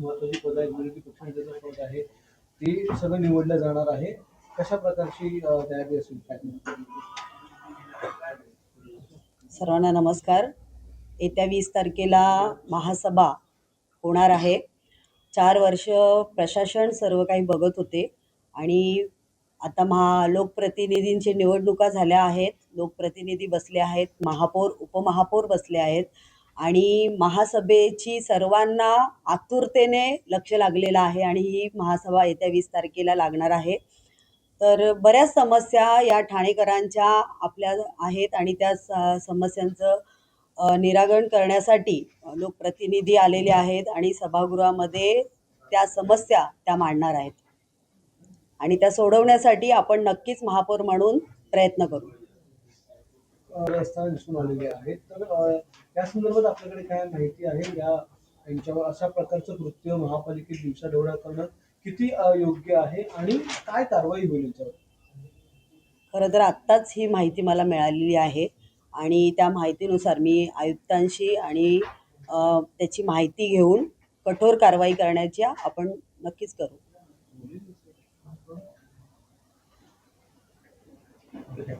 महत्वाची पद आहेत विरोधी पक्षनेत्याचं पद आहे ते सगळं निवडलं जाणार आहे. कशा प्रकारची तयारी असेल सर्वांना नमस्कार. येत्या वीस तारखेला महासभा होणार आहे. चार वर्ष प्रशासन सर्व काही बघत होते आणि आता महा लोकप्रतिनिधींची निवडणुका झाल्या आहेत. लोकप्रतिनिधी बसले आहेत महापौर उपमहापौर बसले आहेत. आणि महासभेची सर्वांना आतुरतेने लक्ष लागलेलं आहे आणि ही महासभा येत्या वीस तारखेला लागणार आहे. तर बऱ्याच समस्या या ठाणेकरांच्या आपल्या आहेत आणि त्या स- समस्यांचं निराकरण करण्यासाठी लोकप्रतिनिधी आलेले आहेत आणि सभागृहामध्ये त्या समस्या त्या मांडणार आहेत. आणि त्या सोडवण्यासाठी आपण नक्कीच महापौर म्हणून प्रयत्न करू. रस्ता दिसून आलेले आहेत. तर या संदर्भात आपल्याकडे काय माहिती आहे? या यांच्यावर अशा प्रकारचं कृत्य महापालिकेत दिवसाढवळ्या करणं किती योग्य आहे आणि काय कारवाई होईल याच्यावर? खरं तर आत्ताच ही माहिती मला मिळालेली आहे आणि त्या माहितीनुसार मी आयुक्तांशी आणि त्याची माहिती घेऊन कठोर कारवाई करण्याच्या आपण नक्कीच करू. आहे.